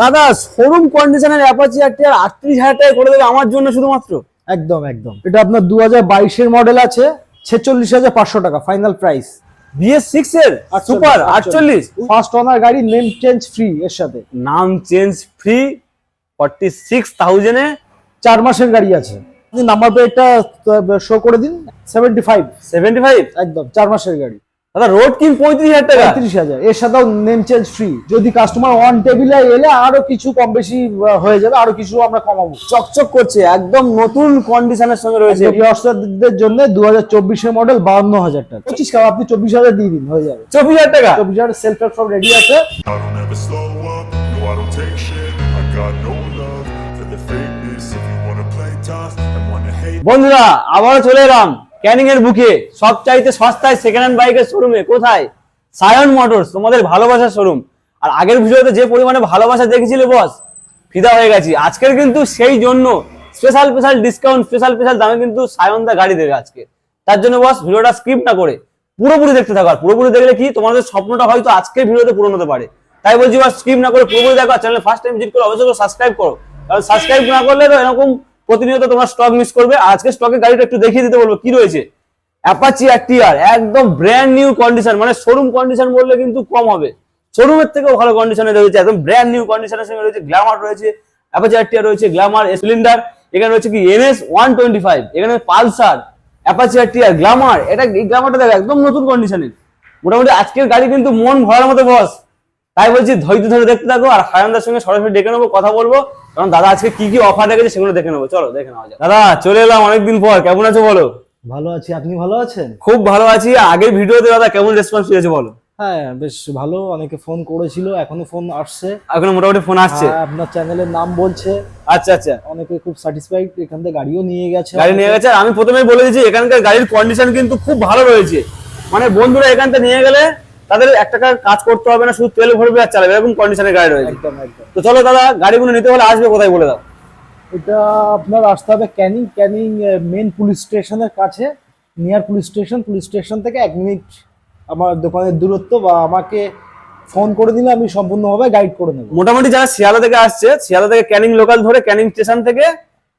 দাদা শোরুম কন্ডিশনের অ্যাপাচি একটি আর আটত্রিশ হাজার টাকা করে দেবে আমার জন্য শুধুমাত্র? একদম একদম। এটা আপনার দু হাজার বাইশের মডেল আছে ছেচল্লিশ হাজার পাঁচশো টাকা ফাইনাল প্রাইস বিএস সিক্স এর? সুপার আটচল্লিশ। ফার্স্ট ওনার গাড়ি নেম চেঞ্জ ফ্রি এর সাথে। নাম চেঞ্জ ফ্রি ফর্টি সিক্স থাউজেন্ডে চার মাসের গাড়ি আছে। নাম্বার প্লেটটা শো করে দিন সেভেন্টি ফাইভ সেভেন্টি ফাইভ একদম চার মাসের গাড়ি। দাদা রোড কিন পঁয়ত্রিশ হাজার টাকা। পঁয়ত্রিশ হাজার। এর সাথেও নেম চেঞ্জ ফ্রি যদি কাস্টমার অন টেবিলে এলে আরও কিছু কম বেশি হয়ে যাবে আরও কিছু আমরা কমাবো। চকচক করছে একদম নতুন কন্ডিশনের সঙ্গে রয়েছে। ভিউয়ার্সদের জন্য দু হাজার চব্বিশের মডেল বাউন্ন হাজার টাকা। পঁচিশ টাকা আপনি চব্বিশ হাজার দিয়ে দিন হয়ে যাবে। চব্বিশ হাজার টাকা? চব্বিশ হাজার সেলফ সব রেডি আছে। বন্ধুরা আবারও চলে এলাম। ক্যানিং এর বুকে সব চাইতে সস্তায় সেকেন্ড হ্যান্ড বাইকের শোরুমে কোথায়? সায়ন মোটরস তোমাদের ভালোবাসার শোরুম আর আগের ভিডিওতে যে পরিমাণে ভালোবাসা দেখেছিলে বস ফিদা হয়ে গেছি। আজকের কিন্তু সেই জন্য special special discount special special দামে কিন্তু সায়ন দা গাড়ি দেবে আজকে। তার জন্য বস ভিডিওটা স্কিপ না করে পুরোপুরি দেখতে থাকো। আর পুরোপুরি দেখলে কি, তোমাদের স্বপ্নটা হয়তো আজকের ভিডিওতে পূরণ হতে পারে। তাই বলছি বস স্কিপ না করে পুরোপুরি দেখো। চ্যানেল ফার্স্ট টাইম ভিজিট করে, অবশ্যই সাবস্ক্রাইব করো। কারণ সাবস্ক্রাইব না করলে তো এরকম প্রতিনিয়ত তোমার স্টক মিস করবে। আজকে স্টকের গাড়িটা একটু দেখিয়ে দিতে বলব, কি রয়েছে? অ্যাপাচি আর একদম ব্র্যান্ড নিউ কন্ডিশন মানে শোরুম কন্ডিশন বললে কিন্তু কম হবে। শোরুমের থেকেও ভালো কন্ডিশনে রয়েছে, একদম ব্র্যান্ড নিউ কন্ডিশনের সঙ্গে রয়েছে গ্ল্যামার রয়েছে অ্যাপাচি আর রয়েছে গ্ল্যামার সিলিন্ডার এখানে রয়েছে কি এনএস ওয়ান টোয়েন্টি ফাইভ এখানে পালসার অ্যাপাচি আর গ্ল্যামার এটা এই গ্ল্যামারটা দেখো, একদম নতুন কন্ডিশনের মোটামুটি আজকের গাড়ি কিন্তু মন ভরার মতো বস। তাই বলছি, ধৈর্য ধরে দেখতে থাকো, আর হায়ানদার সঙ্গে সরাসরি ডেকে নেব, কথা বলব। কারণ দাদা আজকে কি কি অফার রেখেছে সেগুলো দেখে নেব। চলো দেখে নেওয়া যাক। দাদা চলে এলাম অনেকদিন পর। কেমন আছো বলো? ভালো আছি। আপনি ভালো আছেন? খুব ভালো আছি। আগের ভিডিওতে দাদা কেমন রেসপন্স পেয়েছে বলো? হ্যাঁ বেশ ভালো। অনেকে ফোন করেছিল এখনও ফোন আসছে। এখন মোটামুটি ফোন আসছে? আপনার চ্যানেলের নাম বলছে। আচ্ছা আচ্ছা। অনেকে খুব স্যাটিসফাইড এখান থেকে গাড়িও নিয়ে গেছে। গাড়ি নিয়ে গেছে। আমি প্রথমেই বলে দিচ্ছি এখানকার গাড়ির কন্ডিশন কিন্তু খুব ভালো রয়েছে। মানে বন্ধুরা এখানটা নিয়ে গেলে তাদের এক টাকার কাজ করতে হবে না শুধু তেল ভরবে আর চালাবে এরকম কন্ডিশনের গাড়ি রয়েছে। তো চলো দাদা গাড়িগুলো নিতে হলে আসবে কোথায় বলে দাও। এটা আপনার আসতে হবে ক্যানিং ক্যানিং মেন পুলিশ স্টেশনের কাছে near police station. Police station থেকে এক মিনিট আমার দোকানের দূরত্ব বা আমাকে ফোন করে দিলে আমি সম্পূর্ণভাবে গাইড করে নেব। মোটামুটি যারা শিয়ালদা থেকে আসছে শিয়ালদা থেকে ক্যানিং লোকাল ধরে ক্যানিং স্টেশন থেকে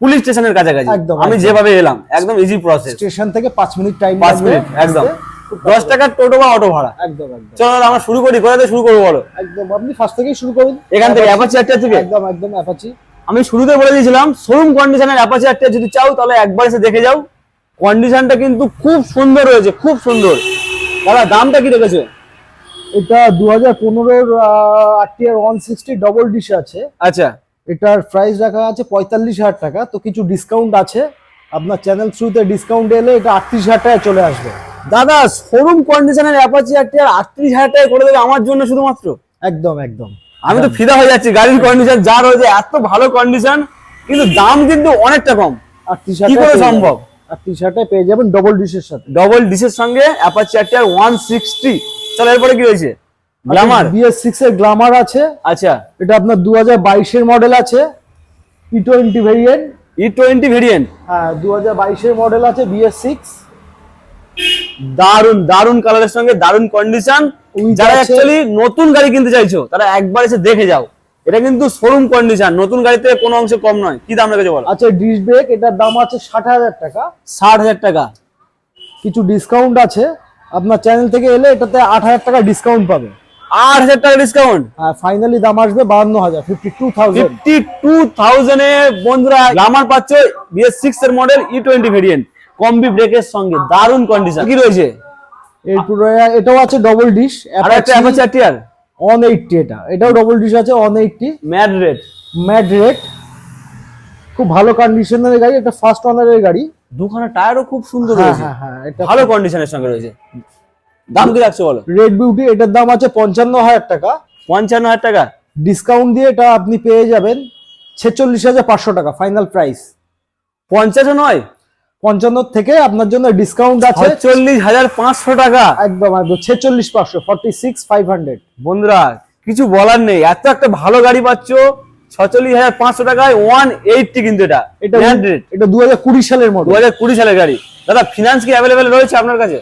পুলিশ স্টেশনের কাছাকাছি। একদম, আমি যেভাবে এলাম একদম ইজি প্রসেস স্টেশন থেকে পাঁচ মিনিট টাইম পাঁচ মিনিট একদম। দশ টাকার টোটো বা অটো ভাড়া। একদম একদম। চলো আমরা শুরু করি কোথা থেকে শুরু করব বলো? একদম আপনি ফার্স্ট থেকেই শুরু করুন। এখান থেকে অ্যাপাচি একটা থেকে? একদম একদম অ্যাপাচি আমি শুরুতে বলে দিয়েছিলাম শোরুম কন্ডিশনের অ্যাপাচি একটা যদি চাও তাহলে একবার এসে দেখে যাও। কন্ডিশনটা কিন্তু খুব সুন্দর রয়েছে খুব সুন্দর। দাদা দামটা কি রেখেছে এটা দু হাজার পনেরোর RTR one sixty double disc আছে। আচ্ছা। এটার প্রাইস রাখা আছে পঁয়তাল্লিশ হাজার টাকা তো কিছু ডিসকাউন্ট আছে। আপনার চ্যানেল থ্রুতে ডিসকাউন্ট এলে এটা আটত্রিশ হাজার টাকায় চলে আসবে। দাদা শোরুম কন্ডিশনের অ্যাপাচি একটা আর আটত্রিশ হাজার টাকা করে দেবে আমার জন্য শুধুমাত্র? একদম একদম। আমি তো ফিদা হয়ে যাচ্ছি গাড়ির কন্ডিশন যা রয়েছে এত ভালো কন্ডিশন কিন্তু দাম কিন্তু অনেকটা কম। আটত্রিশ কি করে সম্ভব? আটত্রিশ হাজার টাকায় পেয়ে যাবেন ডবল ডিশের সাথে। ডবল ডিসের সঙ্গে অ্যাপাচি একটা ওয়ান সিক্সটি চলো এরপরে কি রয়েছে? গ্ল্যামার বিএস সিক্স এর গ্লামার আছে। আচ্ছা। এটা আপনার দু হাজার বাইশের মডেল আছে। E twenty variant E twenty variant হ্যাঁ দু হাজার বাইশের মডেল আছে বিএস সিক্স দারুণ দারুণ কালারের সঙ্গে দারুণ কন্ডিশন যারা অ্যাকচুয়ালি নতুন গাড়ি কিনতে চাইছো তারা একবার এসে দেখে যাও। এটা কিন্তু শোরুম কন্ডিশন নতুন গাড়িতে কোনো অংশে কম নয়। কি দাম রেখেছো বলো? আচ্ছা ডিস ব্রেক এটার দাম আছে ষাট হাজার টাকা। ষাট হাজার টাকা। কিছু ডিসকাউন্ট আছে। আপনার চ্যানেল থেকে এলে এটাতে আট হাজার টাকা ডিসকাউন্ট পাবে। আট হাজার টাকা ডিসকাউন্ট আর ফাইনালি দাম আসবে বাহান্ন হাজার fifty two thousand fifty two থাউজেন্ডে বন্ধুরা গ্লামার পাচ্ছ বিএস সিক্স এর model E twenty variant combi ব্রেকের সঙ্গে দারুণ কন্ডিশন কি রয়েছে? এটাও আছে ডবল ডিশ আর একটা অ্যাপাচি টিয়ার অন এইটটি এটা। এটাও ডবল ডিশ আছে on eighty mad rate mad rate খুব ভালো কন্ডিশনের গাড়ি এটা ফার্স্ট অনারের গাড়ি। দুখানা টায়ারও খুব সুন্দর হ্যাঁ রয়েছে। হ্যাঁ হ্যাঁ এটা ভালো কন্ডিশনের সঙ্গে রয়েছে। দাম কি রাখছো বলো? রেড বিউটি এটার দাম আছে পঞ্চান্ন হাজার টাকা। পঞ্চান্ন হাজার টাকা। ডিসকাউন্ট দিয়ে এটা আপনি পেয়ে যাবেন ছেচল্লিশ হাজার পাঁচশো টাকা ফাইনাল প্রাইস পঞ্চাশ নয়? পঞ্চান্ন থেকে আপনার জন্য ডিসকাউন্ট আছে। চল্লিশ হাজার পাঁচশো টাকা। একদম একদম। ছেচল্লিশ পাঁচশো ফর্টি সিক্স ফাইভ হান্ড্রেড বন্ধুরা কিছু বলার নেই। এত একটা ভালো গাড়ি পাচ্ছ ছচল্লিশ হাজার পাঁচশো টাকায় ওয়ান এইটটি কিন্তু এটা। এটা রেট এটা দু হাজার কুড়ি সালের দু মডেল হাজার কুড়ি সালের গাড়ি। দাদা ফিনান্স কি অ্যাভেলেবেল রয়েছে আপনার কাছে?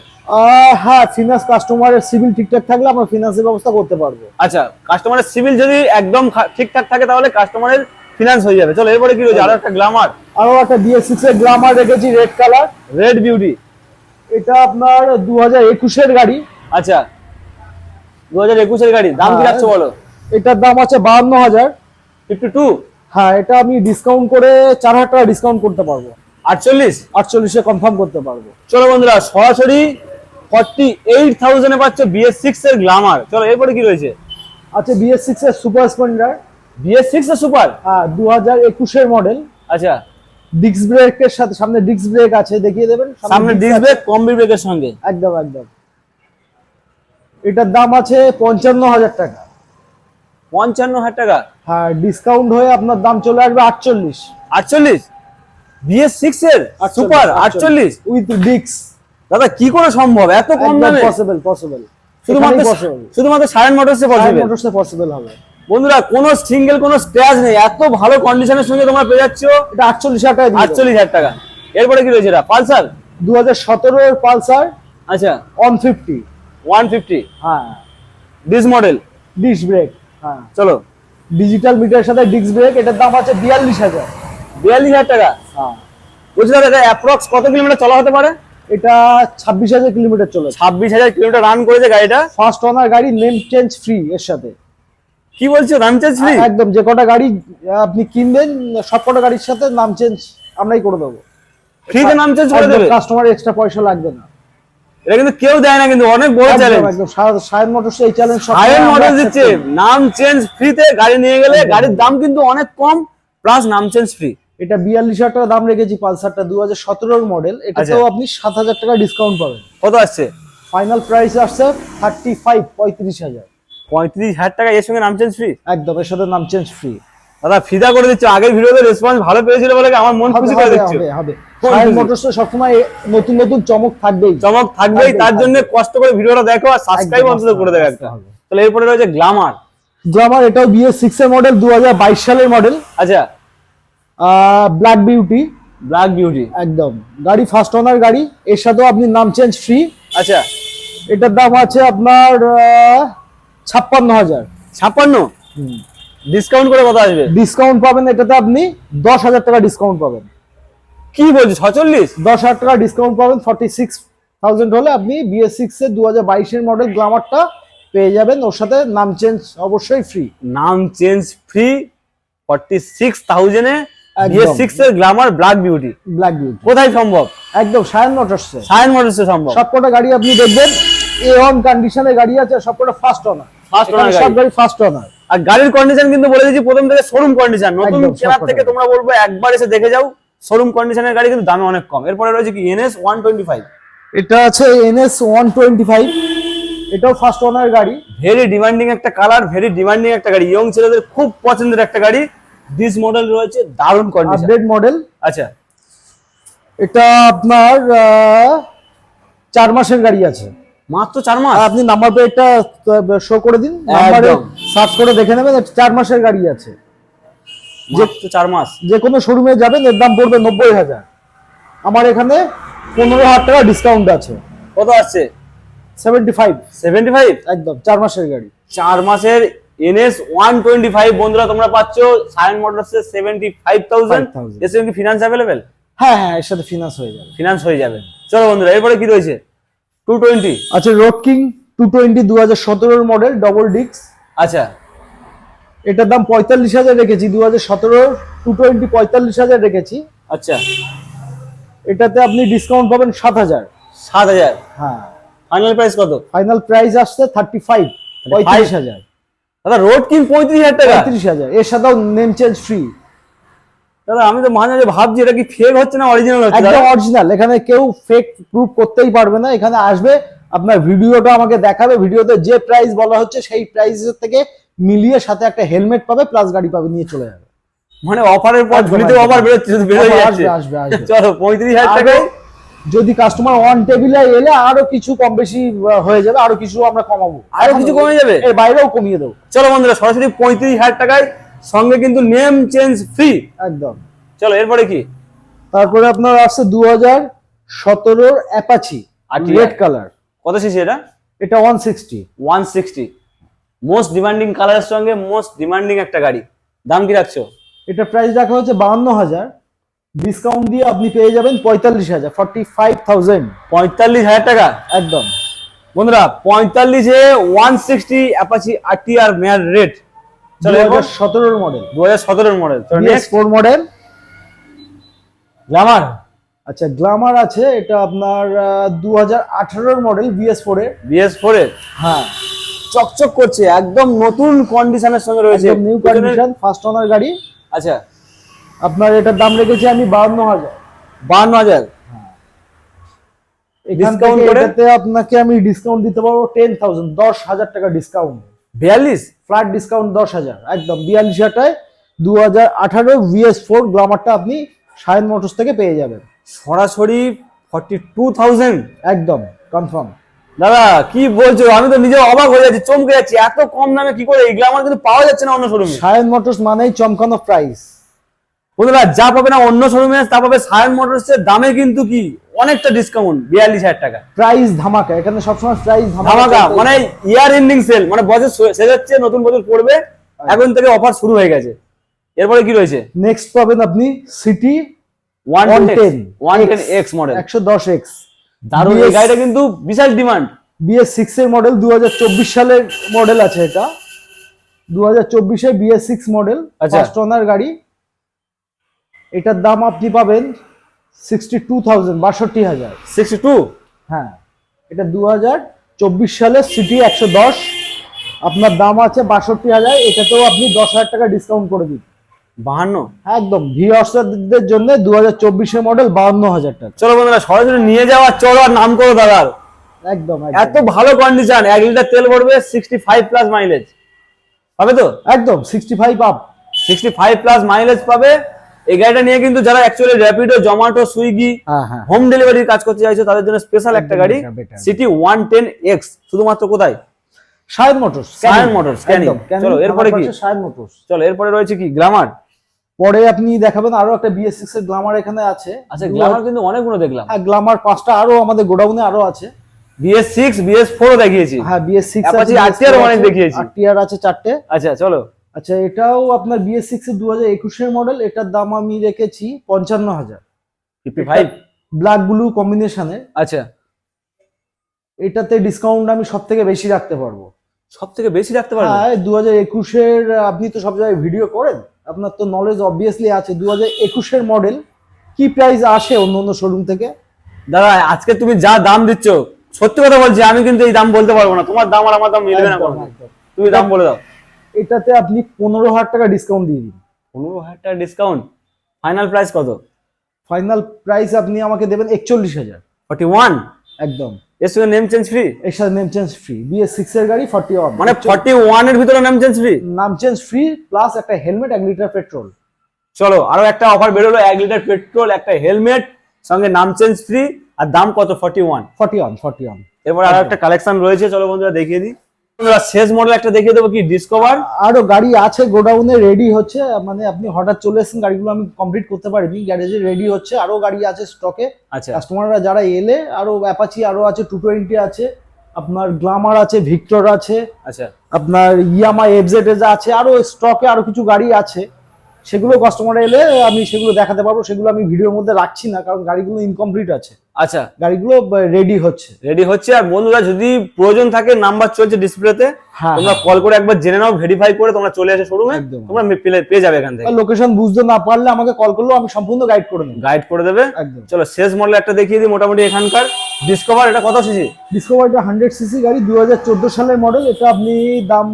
হ্যাঁ ফিনান্স কাস্টমারের সিভিল ঠিকঠাক থাকলে আমরা ফিনান্সের ব্যবস্থা করতে পারব। আচ্ছা কাস্টমারের সিভিল যদি একদম ঠিকঠাক থাকে তাহলে কাস্টমারের ফিনান্স হয়ে যাবে। চলো এরপরে কি রয়েছে? আরও একটা গ্লামার আরও একটা বিএস সিক্স এর গ্লামার রেখেছি রেড কালার রেড বিউটি এটা আপনার দু হাজার একুশের গাড়ি। আচ্ছা। দু হাজার একুশের গাড়ি। দাম কি হ্যাঁ। রাখছো বলো? এটার দাম আছে বাহান্ন হাজার ফিফটি টু হ্যাঁ এটা আমি ডিসকাউন্ট করে চার হাজার টাকা ডিসকাউন্ট করতে পারব। আটচল্লিশ? আটচল্লিশে কনফার্ম করতে পারব। চলো বন্ধুরা সরাসরি ফর্টি এইট থাউজেন্ডে পাচ্ছ বিএস সিক্স এর গ্লামার চলো এরপরে কি রয়েছে? আচ্ছা বিএস সিক্স এর super Splendor BS six super হ্যাঁ দু হাজার একুশের মডেল আচ্ছা। ডিস্ক ব্রেকের সাথে সামনে ডিস্ক ব্রেক আছে দেখিয়ে দেবেন। সামনে ডিস্ক। ব্রেক কম্বি ব্রেকের সঙ্গে? একদম একদম। এটার দাম আছে পঞ্চান্ন হাজার টাকা। পঞ্চান্ন হাজার টাকা? হ্যাঁ ডিসকাউন্ট হয়ে আপনার দাম চলে আসবে আটচল্লিশ। আটচল্লিশ? বিএস সিক্স এর? সুপার আটচল্লিশ। উইথ ডিক্স দাদা কি করে সম্ভব? এত কম দামে? পসিবল পসিবল শুধুমাত্র শুধুমাত্র সায়ন মোটরসে পসিবল মোটরসে পসিবল হবে। বন্ধুরা কোনো সিঙ্গেল কোনো স্ক্র্যাচ নেই। এত ভালো কন্ডিশনের সঙ্গে তোমরা পেয়ে যাচ্ছ। এটা আটচল্লিশ হাজার টাকা আটচল্লিশ হাজার টাকা। এরপরে কি রয়েছে এটা? পালসার? দু হাজার সতেরোর পালসার আচ্ছা। One fifty. One fifty? হ্যাঁ। Disc model? ডিস্ক ব্রেক হ্যাঁ। চলো। ডিজিটাল মিটারের সাথে ডিস্ক ব্রেক এটার দাম আছে বিয়াল্লিশ হাজার। বিয়াল্লিশ হাজার টাকা? হ্যাঁ। বলছি দাদা এটা অ্যাপ্রক্স কত কিলোমিটার চলা হতে পারে? এটা ছাব্বিশ হাজার কিলোমিটার চলেছে। ছাব্বিশ হাজার কিলোমিটার রান করেছে গাড়িটা? ফার্স্ট ওনার গাড়ি নেম চেঞ্জ ফ্রি এর সাথে। কি বলছো? নাম চেঞ্জ ফ্রি একদম যে কটা গাড়ি আপনি কিনবেন সব কটা গাড়ির সাথে নাম চেঞ্জ আমরাই করে দেবো। ফ্রিতে নাম চেঞ্জ করে দেবে। কাস্টমার এক্সট্রা পয়সা লাগবে না। এটা কিন্তু কেউ দেয় না কিন্তু অনেক বড় চ্যালেঞ্জ একদম সায়ন- সায়ন মোটরস এই চ্যালেঞ্জ হায়ার মডেল দিচ্ছে নাম চেঞ্জ ফ্রিতে গাড়ি নিয়ে গেলে গাড়ির দাম কিন্তু অনেক কম প্লাস নাম চেঞ্জ ফ্রি এটা বিয়াল্লিশ হাজার টাকা দাম রেখেছি পালসারটা দু হাজার সতেরোর মডেল এটাতেও আচ্ছা। আপনি সাত হাজার টাকা ডিসকাউন্ট পাবেন। কত আসছে? ফাইনাল প্রাইস আসছে থার্টি ফাইভ পঁয়ত্রিশ হাজার। পঁয়ত্রিশ হাজার টাকা এর সঙ্গে নাম চেঞ্জ ফ্রি একদম এর সাথে নাম চেঞ্জ ফ্রি দাদা ফিদা করে দিচ্ছ। আগের ভিডিওতে রেসপন্স ভালো পেয়েছিল বলে আমার মন খুশি করে হবে দিচ্ছ হবে হবে। কোন মোটরস সবসময় নতুন নতুন চমক থাকবেই। চমক থাকবেই তার জন্য কষ্ট করে ভিডিওটা দেখো আর সাবস্ক্রাইব অন্তত করে দেবে একটা হবে। তাহলে এরপরে রয়েছে গ্লামার গ্লামার এটাও বিএস সিক্স এর মডেল দু হাজার বাইশ সালের মডেল আচ্ছা। ব্ল্যাক বিউটি ব্ল্যাক বিউটি একদম। গাড়ি ফার্স্ট ওনার গাড়ি এর সাথেও আপনি নাম চেঞ্জ ফ্রি আচ্ছা। এটার দাম আছে আপনার ছাপ্পান্ন হাজার। ছাপ্পান্ন? ডিসকাউন্ট করে কত আসবে? ডিসকাউন্ট পাবেন এটাতে আপনি দশ হাজার টাকা ডিসকাউন্ট পাবেন। কি বলছো ছচল্লিশ দশ হাজার টাকা ডিসকাউন্ট পাবেন ফর্টি সিক্স থাউজেন্ড হলে আপনি বিএস সিক্স এর দু হাজার বাইশের মডেল গ্লামারটা পেয়ে যাবেন। ওর সাথে নাম চেঞ্জ অবশ্যই ফ্রি নাম চেঞ্জ ফ্রি ফর্টি সিক্স থাউজেন্ডে। বিএস সিক্স এর Glamour black beauty black beauty কোথায় সম্ভব? একদম সায়ন মোটরসে সায়ন মোটরসে সম্ভব। সবকটা গাড়ি আপনি দেখবেন এ গাড়ি আছে সবকটা ফার্স্ট সব গাড়ি। ফার্স্ট ওনার আর গাড়ির কন্ডিশন কিন্তু বলে দিচ্ছি প্রথম থেকে শোরুম কন্ডিশন নতুন একদম, কেনার থেকে তোমরা বলব একবার এসে দেখে যাও শোরুম কন্ডিশনের গাড়ি কিন্তু দামে অনেক কম। এরপরে রয়েছে কি এনএস ওয়ান টোয়েন্টি ফাইভ এটা আছে এনএস ওয়ান টোয়েন্টি ফাইভ এটাও ফার্স্ট ওনার গাড়ি। ভেরি ডিমান্ডিং একটা কালার ভেরি ডিমান্ডিং একটা গাড়ি। ইয়ং ছেলেদের খুব পছন্দের একটা গাড়ি। দিস মডেল রয়েছে দারুণ কন্ডিশন আপডেট মডেল আচ্ছা। এটা আপনার চার মাসের গাড়ি আছে। মাত্র চার মাস? আপনি নাম্বার প্লেটটা শো করে দিন। নাম্বারে সার্চ করে দেখে নেবেন চার মাসের গাড়ি আছে। মাত্র চার মাস। যে কোনো শোরুমে যাবেন এর দাম পড়বে নব্বই হাজার। আমার এখানে পনেরো হাজার টাকা ডিসকাউন্ট আছে। কত আছে সেভেন্টি ফাইভ সেভেন্টি ফাইভ একদম চার মাসের গাড়ি। চার মাসের এনএস ওয়ান টোয়েন্টি ফাইভ বন্ধুরা তোমরা পাচ্ছ Sayan Motors seventy five thousand 5,000 এর সঙ্গে কি ফিনান্স অ্যাভেলেবেল হ্যাঁ হ্যাঁ এর সাথে ফিনান্স হয়ে যাবে। ফিনান্স হয়ে যাবে। চলো বন্ধুরা এরপরে কি রয়েছে? টু টোয়েন্টি আচ্ছা রোড কিং টু টোয়েন্টি দু হাজার সতেরোর মডেল ডবল ডিক্স আচ্ছা। এটার দাম পঁয়তাল্লিশ হাজার রেখেছি দু হাজার সতেরোর টু টোয়েন্টি পঁয়তাল্লিশ হাজার রেখেছি। আচ্ছা। এটাতে আপনি ডিসকাউন্ট পাবেন সাত হাজার। সাত হাজার? হ্যাঁ। ফাইনাল প্রাইস কত? ফাইনাল প্রাইস আসছে থার্টি ফাইভ পঁয়ত্রিশ হাজার। দাদা রোড কিং পঁয়ত্রিশ হাজার টাকা। পঁয়ত্রিশ হাজার এর সাথেও নেম চেঞ্জ ফ্রি দাদা আমি তো মাঝে মাঝে ভাবছি এটা কি ফেক হচ্ছে না অরিজিনাল হচ্ছে একদম অরিজিনাল এখানে কেউ ফেক প্রুফ করতেই পারবে না এখানে আসবে আপনার ভিডিওটা আমাকে দেখাবে ভিডিওতে যে প্রাইস বলা হচ্ছে সেই প্রাইসের থেকে মিলিয়ে সাথে একটা হেলমেট পাবে প্লাস গাড়ি পাবে নিয়ে চলে যাবে। মানে অফারের পর ঝুলিতে অফার বেরোচ্ছে বেরোয় যাচ্ছে। আসবে, আসবে। চলো পঁয়ত্রিশ হাজার টাকায় যদি কাস্টমার অন টেবিলে এলে আরও কিছু কম বেশি হয়ে যাবে আরও কিছু আমরা কমাবো। আরও কিছু কমে যাবে? এর বাইরেও কমিয়ে দেবো। চলো বন্ধুরা সরাসরি পঁয়ত্রিশ হাজার টাকায় সঙ্গে কিন্তু নেম চেঞ্জ ফ্রি একদম। চলো এরপরে কি? তারপরে আপনার আসছে দু হাজার সতেরোর অ্যাপাচি রেড কালার কত সিসি এটা? এটা one sixty one sixty most demanding কালারের সঙ্গে মোস্ট ডিমান্ডিং একটা গাড়ি। দাম কি রাখছো? এটা প্রাইস রাখা হচ্ছে বাহান্ন হাজার। ডিসকাউন্ট দিয়ে আপনি পেয়ে যাবেন পঁয়তাল্লিশ হাজার ফর্টি ফাইভ থাউজেন্ড পঁয়তাল্লিশ হাজার টাকা? একদম। বন্ধুরা পঁয়তাল্লিশে one sixty Apache RTR মেয়ার রেট চলো হাজার সতেরোর মডেল দু হাজার সতেরোর মডেল ফোর মডেল গ্লামার আচ্ছা গ্লামার আছে এটা আপনার দু হাজার আঠারোর মডেল বিএস ফোর এর। বিএস ফোর এর? হ্যাঁ। চকচক করছে একদম নতুন কন্ডিশনের সঙ্গে রয়েছে। নিউ কন্ডিশন ফার্স্ট ওনার গাড়ি। আচ্ছা আপনার এটার দাম রেখেছি আমি বাহান্ন হাজার। বান্ন হাজার? এখান থেকে এটাতে আপনাকে আমি ডিসকাউন্ট দিতে পারব টেন থাউজেন্ড দশ হাজার টাকা ডিসকাউন্ট বিয়াল্লিশ? ফ্ল্যাট ডিসকাউন্ট দশ হাজার একদম। বিয়াল্লিশ হাজারটায় দু হাজার আঠারো ভিএস ফোর গ্লামারটা আপনি সায়ন মোটরস থেকে পেয়ে যাবেন। সরাসরি ফর্টি টু থাউজেন্ড একদম কনফার্ম দাদা কি বলছো? আমি তো নিজে অবাক হয়ে যাচ্ছি চমকে যাচ্ছি। এত কম দামে কি করে? এই গ্লামার কিন্তু পাওয়া যাচ্ছে না অন্য শোরুমে সায়ন মোটরস মানেই চমকানো প্রাইস বন্ধুরা যা পাবে না অন্য শোরুমে তা পাবে সায়ন মোটরস এর দামে কিন্তু কি? অনেকটা ডিসকাউন্ট বিয়াল্লিশ হাজার টাকা। প্রাইস ধামাকা এখানে সবসময় প্রাইস ধামাকা মানে ইয়ার এন্ডিং সেল মানে বছর শেষ হচ্ছে নতুন বছর পড়বে এখন থেকে অফার শুরু হয়ে গেছে। এরপরে কি রয়েছে? নেক্সট পাবেন আপনি CT one 110 ten one ten X model একশো দশ এক্স দারুণ এই গাড়িটা কিন্তু বিশাল ডিমান্ড বিএস সিক্স এর মডেল দুহাজার চব্বিশ সালের মডেল আছে এটা। দু হাজার চব্বিশে বিএস সিক্স মডেল আচ্ছা। ফার্স্ট ওনার গাড়ি। এটার দাম আপনি পাবেন? সিক্সটি টু থাউজেন্ড বাষট্টি হাজার। সিক্সটি টু হ্যাঁ। এটা দু হাজার চব্বিশ সালের সিটি একশো দশ। আপনার দাম আছে বাষট্টি হাজার এটাতেও আপনি দশ হাজার টাকা ডিসকাউন্ট করে দিন বাহান্ন? একদম। ভিওসদের জন্য দু হাজার চব্বিশের মডেল বাহান্ন হাজার টাকা। চলো বন্ধুরা সরাসরি নিয়ে যাওয়া চলো আর নাম করো দাদার। একদম এত ভালো কন্ডিশন এক লিটার তেল ভরবে সিক্সটি ফাইভ প্লাস মাইলেজ পাবে তো? একদম sixty five up sixty five plus mileage পাবে। এই গাড়িটা নিয়ে কিন্তু যারা actually Rapido Zomato Swiggy home ডেলিভারির কাজ করতে চাইছো তাদের জন্য স্পেশাল একটা গাড়ি. সিটি ওয়ান টেন এক্স শুধুমাত্র কোথায়? Sayan Motors Sayan Motors, Canning। চলো, এরপরে কি? সায়ন মোটরস চলো এরপরে রয়েছে কি? গ্লামার পরে আপনি দেখাবেন আরও একটা বিএস সিক্স এর গ্লামার এখানে আছে। আচ্ছা গ্লামার কিন্তু অনেকগুলো দেখলাম। হ্যাঁ গ্লামার পাঁচটা আরও আমাদের গোডাউনে আরও আছে। বিএস সিক্স বিএস ফোরও দেখিয়েছি। হ্যাঁ বিএস সিক্স Apache RTR অনেক দেখিয়েছি। আরটিআর আছে চারটে। আচ্ছা চলো। আচ্ছা এটাও আপনার বিএস সিক্স এর দু হাজার একুশের মডেল এটার দাম আমি রেখেছি পঞ্চান্ন হাজার। ফিফটি ফাইভ ব্ল্যাক ব্লু কম্বিনেশনে আচ্ছা। এটাতে ডিসকাউন্ট আমি সব থেকে বেশি রাখতে পারব। সব থেকে বেশি রাখতে পারবে হ্যাঁ দু হাজার একুশের আপনি তো সব জায়গায় ভিডিও করেন। আপনার তো নলেজ অবভিয়াসলি আছে। দু হাজার একুশের মডেল কি প্রাইস আসে অন্য অন্য শোরুম থেকে? দাদা আজকে তুমি যা দাম দিচ্ছ সত্যি কথা বলছি আমি কিন্তু এই দাম বলতে পারব না। তোমার দাম আর আমার দাম মিলবে না। তুমি দাম বলে দাও। এটাতে আপনি পনেরো হাজার টাকা ডিসকাউন্ট দিয়ে দিন। পনেরো হাজার টাকা ডিসকাউন্ট ফাইনাল প্রাইস কত? ফাইনাল প্রাইস আপনি আমাকে দেবেন একচল্লিশ হাজার। ফর্টি ওয়ান একদম। এর সঙ্গে নেম চেঞ্জ ফ্রি এর সাথে name change free BS six এর গাড়ি ফর্টি ওয়ান মানে ফর্টি ওয়ানের ভিতরে নেম চেঞ্জ ফ্রি নাম চেঞ্জ ফ্রি প্লাস একটা হেলমেট এক লিটার পেট্রোল চলো আরও একটা অফার বেরোলো এক লিটার পেট্রোল একটা হেলমেট সঙ্গে নাম চেঞ্জ ফ্রি আর দাম কত? Forty one forty one forty one এরপর আরও একটা কালেকশন রয়েছে চলো বন্ধুরা দেখিয়ে দিই। বন্ধুরা শেষ মডেল একটা দেখিয়ে দেবো কি ডিসকভার আরও গাড়ি আছে গোডাউনে রেডি হচ্ছে মানে আপনি হঠাৎ চলে এসেছেন গাড়িগুলো আমি কমপ্লিট করতে পারিনি গ্যারেজে রেডি হচ্ছে আরও গাড়ি আছে স্টকে আচ্ছা। কাস্টমাররা যারা এলে আরও অ্যাপাচি আরও আছে টু টোয়েন্টি আছে আপনার গ্লামার আছে ভিক্টর আছে আচ্ছা। আপনার ইয়ামা এফজেড আছে আরও স্টকে আরও কিছু গাড়ি আছে। সেগুলো কাস্টমার এলে আমি সেগুলো দেখাতে পারব সেগুলো আমি ভিডিওর মধ্যে রাখছি না কারণ গাড়িগুলো ইনকমপ্লিট আছে। আচ্ছা। গাড়িগুলো রেডি হচ্ছে। রেডি হচ্ছে আর বন্ধুরা যদি প্রয়োজন থাকে নাম্বার চলছে ডিসপ্লেতে হ্যাঁ তোমরা কল করে একবার জেনে নাও ভেরিফাই করে তোমরা চলে এসে শোরুমে। তোমরা পেয়ে যাবে এখান থেকে। লোকেশন বুঝতে না পারলে আমাকে কল করলেও আমি সম্পূর্ণ গাইড করে নেব। গাইড করে দেবে। একদম। চলো শেষ মডেল একটা দেখিয়ে দিই মোটামুটি এখানকার। ডিসকভার এটা কত সিসি ডিসকভার এটা হান্ড্রেড সিসি গাড়ি দু সালের মডেল এটা আপনি দাম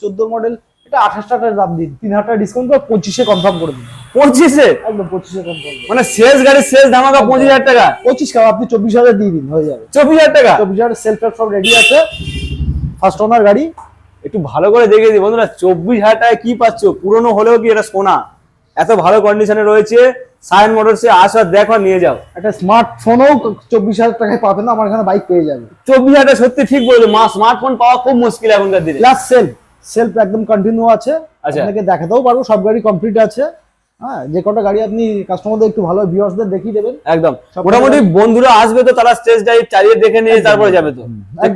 চোদ্দ মডেল এটা আঠাশ টাকার দাম দিন। তিন হাজার টাকা ডিসকাউন্ট করে পঁচিশে কনফার্ম করে দিন। পঁচিশে? একদম পঁচিশে কনফার্ম মানে শেষ গাড়ির শেষ ধামাকা পঁচিশ হাজার টাকা? পঁচিশ টাকা আপনি চব্বিশ হাজার দিয়ে দিন হয়ে যাবে। চব্বিশ হাজার টাকা? চব্বিশ হাজার সেলফ প্ল্যাটফর্ম রেডি আছে। ফার্স্ট ওনার গাড়ি। একটু ভালো করে দেখিয়ে দিই। বন্ধুরা চব্বিশ হাজার টাকায় কি পাচ্ছ? পুরনো হলেও কি এটা সোনা? এত ভালো কন্ডিশনে রয়েছে। সায়ন মোটরসে আসো দেখো নিয়ে যাও। একটা স্মার্টফোনও চব্বিশ হাজার টাকায় পাবে না আমার এখানে বাইক পেয়ে যাবে। চব্বিশ হাজার টাকা সত্যি ঠিক বলল মা স্মার্টফোন পাওয়া খুব মুশকিল এখনকার দিনে। প্লাস সেলফ সেলফ একদম কন্টিনিউ আছে। আচ্ছা। আপনাকে দেখাতেও পারব সব গাড়ি কমপ্লিট আছে। হ্যাঁ যে কটা গাড়ি আপনি কাস্টমারদের একটু ভালো ভিউয়ার্সদের দেখিয়ে দেবেন। একদম। মোটামুটি বন্ধুরা আসবে তো তারা স্টেজ ড্রাইভ চালিয়ে দেখে নিয়ে তারপরে যাবে তো।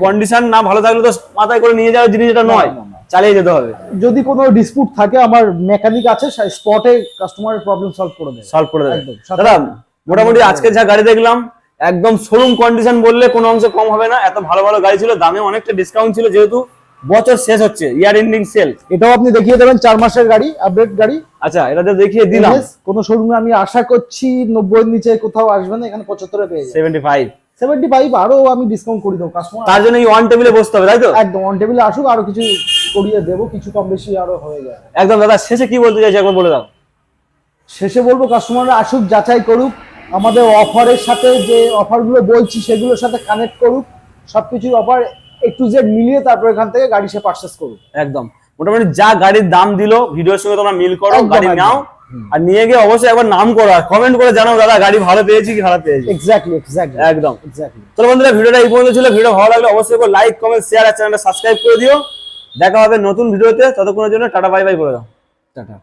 কন্ডিশন না ভালো থাকলে তো মাথায় করে নিয়ে যাওয়ার জিনিস এটা নয়। চালিয়ে যেতে হবে। যদি কোনো ডিসপুট থাকে আমার মেকানিক আছে স্পটে কাস্টমারের প্রবলেম সলভ করে দেবে। সলভ করে দেবে। দাদা মোটামুটি আজকে যা গাড়ি দেখলাম একদম শোরুম কন্ডিশন বললে কোনো অংশে কম হবে না এত ভালো ভালো গাড়ি ছিল দামে অনেকটা ডিসকাউন্ট ছিল যেহেতু। বছর শেষ হচ্ছে ইয়ার এন্ডিং সেল এটাও আপনি দেখিয়ে দেবেন চার মাসের গাড়ি আপডেট গাড়ি। আচ্ছা এটা তো দেখিয়ে দিলাম। কোনো শোরুমে আমি আশা করছি নব্বই নিচে কোথাও আসবে না এখানে পঁচাত্তরে পেয়ে সেভেন্টি ফাইভ সেভেন্টি ফাইভ আরও আমি ডিসকাউন্ট করে দেবো কাস্টমার তার জন্য এই ওয়ান টেবিলে বসতে হবে তাই তো? একদম ওয়ান টেবিলে আসুক আরও কিছু করিয়ে দেবো কিছু কম বেশি আরও হয়ে যাবে। একদম দাদা শেষে কি বলতে চাইছি একবার বলে দাও। শেষে বলব কাস্টমাররা আসুক যাচাই করুক আমাদের অফারের সাথে যে অফারগুলো বলছি সেগুলোর সাথে কানেক্ট করুক সবকিছুর অফার একটু জেড মিলিয়ে তারপর এখান থেকে গাড়ি সে পারচেস করুক। একদম। মোটামুটি যা গাড়ির দাম দিল ভিডিওর সঙ্গে তোমরা মিল করো গাড়ি নাও। আর নিয়ে গিয়ে অবশ্যই একবার নাম করো আর কমেন্ট করে জানাও দাদা গাড়ি ভালো পেয়েছি কি খারাপ পেয়েছি? এক্স্যাক্টলি এক্স্যাক্টলি একদম। এক্স্যাক্টলি চলো বন্ধুরা ভিডিওটা এই পর্যন্ত ছিল। ভিডিও ভালো লাগলে অবশ্যই লাইক কমেন্ট শেয়ার আর চ্যানেলটা সাবস্ক্রাইব করে দিও। দেখা হবে নতুন ভিডিওতে ততক্ষণের জন্য টাটা বাই বাই করে দাও। টাটা।